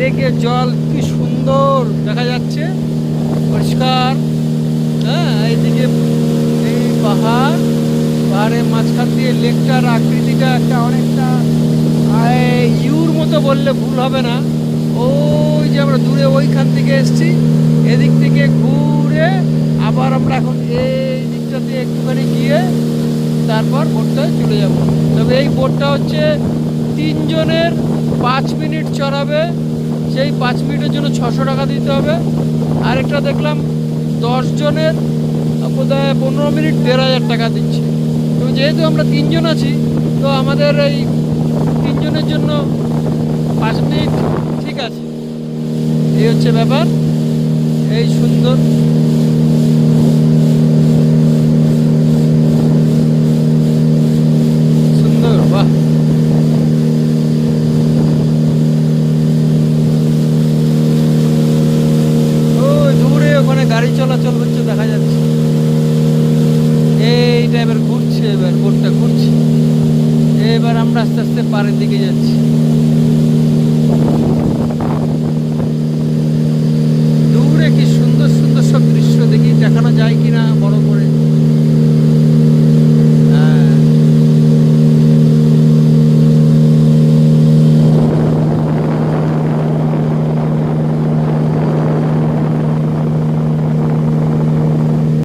লেকের জল কি সুন্দর দেখা যাচ্ছে। পরিষ্কার। হ্যাঁ এইদিকে এই পাহাড়, পাহাড়ের মাঝখান দিয়ে লেকটার আকৃতিটা একটা অনেকটা ইউর মতো বললে ভুল হবে না। ওই যে আমরা দূরে ওইখান থেকে এসছি, এদিক থেকে ঘুরে আবার আমরা এখন এই দিকটাতে একটুখানি গিয়ে তারপর বোটটায় চলে যাব। তবে এই বোটটা হচ্ছে তিনজনের পাঁচ মিনিট চড়াবে, সেই পাঁচ মিনিটের জন্য ছশো টাকা দিতে হবে। আরেকটা দেখলাম দশ জনের বোধহয় পনেরো মিনিট দেড় হাজার টাকা দিচ্ছে। তো যেহেতু আমরা তিনজন আছি, তো আমাদের এই তিনজনের জন্য পাঁচ মিনিট ঠিক আছে। এই হচ্ছে ব্যাপার। এই সুন্দর বাহ ওই দূরে ওখানে গাড়ি চলাচল হচ্ছে, দেখা যাচ্ছে। এইটা এবার ঘুরছে এবার বোটটা ঘুরছে। এবার আমরা আস্তে আস্তে পাড়ের দিকে যাচ্ছি। দূরে কি সুন্দর সুন্দর সব দৃশ্য দেখি, দেখানো যায় কিনা বড় করে।